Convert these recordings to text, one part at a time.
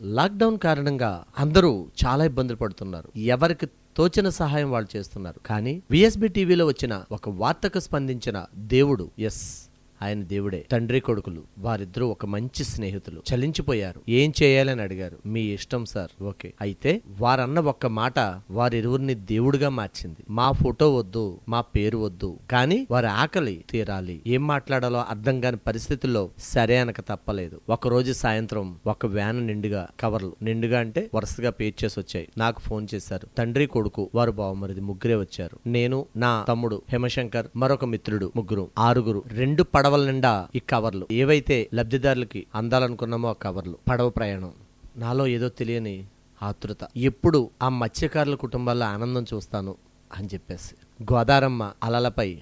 Lockdown కారణంగా అందరూ చాలా ఇబ్బందులు పడుతున్నారు. ఎవరికి తోచిన సహాయం వాళ్ళు చేస్తున్నారు. కానీ విఎస్బి టీవీలో వచ్చిన ఒక వార్తకు స్పందించిన దేవుడు ఎస్. ఆయన దేవుడే. తండ్రి కొడుకులు వారిద్దరూ ఒక మంచి స్నేహితులు. చలించిపోయారు. ఏం చేయాలని అడిగారు. మీ ఇష్టం సార్. ఓకే. అయితే వారన్న ఒక్క మాట వారిరువురిని దేవుడిగా మార్చింది. మా ఫోటో వద్దు మా పేరు వద్దు. కానీ వారి ఆకలి తీరాలి. ఏం మాట్లాడాలో అర్థం కాని పరిస్థితుల్లో సరే అనక తప్పలేదు. ఒక రోజు సాయంత్రం ఒక వ్యాన్ నిండుగా కవర్లు నిండుగా అంటే వరుసగా పేజ్ చేసి వచ్చాయి. నాకు ఫోన్ చేశారు. తండ్రి కొడుకు వారు బావమరిది ముగ్గురే వచ్చారు. నేను నా తమ్ముడు హేమశంకర్ మరొక మిత్రుడు ముగ్గురు ఆరుగురు రెండు పడ పడవల నిండా ఈ కవర్లు. ఏవైతే లబ్ధిదారులకి అందాలనుకున్నామో ఆ కవర్లు. పడవ ప్రయాణం. నాలో ఏదో తెలియని ఆతృత. ఎప్పుడు ఆ మత్స్యకారుల కుటుంబాల్లో ఆనందం చూస్తాను అని చెప్పేసి. గోదారమ్మ అలలపై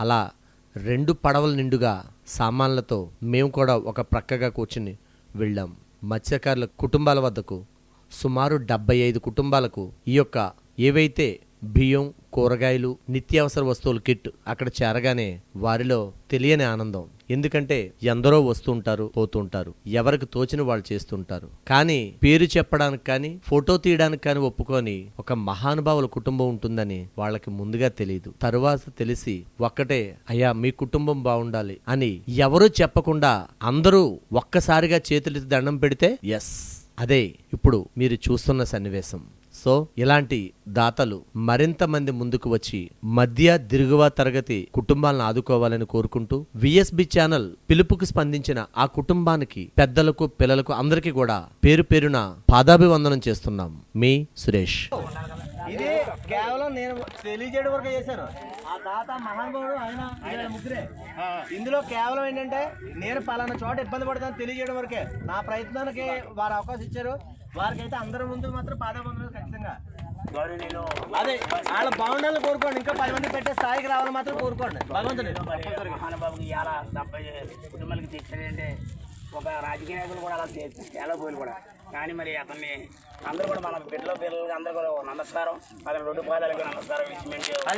అలా రెండు పడవల నిండుగా సామాన్లతో మేము కూడా ఒక ప్రక్కగా కూర్చుని వెళ్ళాం. మత్స్యకారుల కుటుంబాల వద్దకు. సుమారు డెబ్బై ఐదు కుటుంబాలకు ఈ యొక్క ఏవైతే బియ్యం కూరగాయలు నిత్యావసర వస్తువుల కిట్ అక్కడ చేరగానే వారిలో తెలియని ఆనందం. ఎందుకంటే ఎందరో వస్తుంటారు పోతుంటారు ఎవరికి తోచిన వాళ్ళు చేస్తుంటారు. కానీ పేరు చెప్పడానికి కానీ ఫోటో తీయడానికి కానీ ఒప్పుకొని ఒక మహానుభావుల కుటుంబం ఉంటుందని వాళ్ళకి ముందుగా తెలియదు తరువాత తెలిసి ఒక్కటే అయ్యా మీ కుటుంబం బాగుండాలి అని ఎవరూ చెప్పకుండా అందరూ ఒక్కసారిగా చేతులెత్తి దండం పెడితే ఎస్ అదే ఇప్పుడు మీరు చూస్తున్న సన్నివేశం. సో ఇలాంటి దాతలు మరింత మంది ముందుకు వచ్చి మధ్య దిరుగువ తరగతి కుటుంబాలను ఆదుకోవాలని కోరుకుంటూ విఎస్బి ఛానల్ పిలుపుకు స్పందించిన ఆ కుటుంబానికి పెద్దలకు పిల్లలకు అందరికీ కూడా పేరు పేరున పాదాభివందనం చేస్తున్నాం. మీ సురేష్. కేవలం నేను తెలియజేయడం వరకు చేశాను. ఆ తాత మహానుభావుడు ఆయన వీళ్ళ ముగ్గురే. ఇందులో కేవలం ఏంటంటే నేను పలానా చోట ఇబ్బంది పడతాను తెలియజేయడం వరకే. నా ప్రయత్నానికి వారు అవకాశం ఇచ్చారు. వారికి అయితే అందరి ముందు మాత్రం పాదబంధులు ఖచ్చితంగా. అదే వాళ్ళ బాగుండాలని కోరుకోండి. ఇంకా పది మంది పెట్టే స్థాయికి రావాలని మాత్రం కోరుకోండి. భగవంతుడు మహానుభావుకి ఇలా డెబ్బై కుటుంబాలకి తెచ్చాడంటే ఒక రాజకీయ నాయకులు కూడా అలా చేసి చాలా పోయిలు కూడా. కానీ మరి అతన్ని అందరూ కూడా మన బిడ్డలో పిల్లలకి అందరూ కూడా నమస్కారం. అతని రెండు పాదాలకు నమస్కారం. ఇచ్చి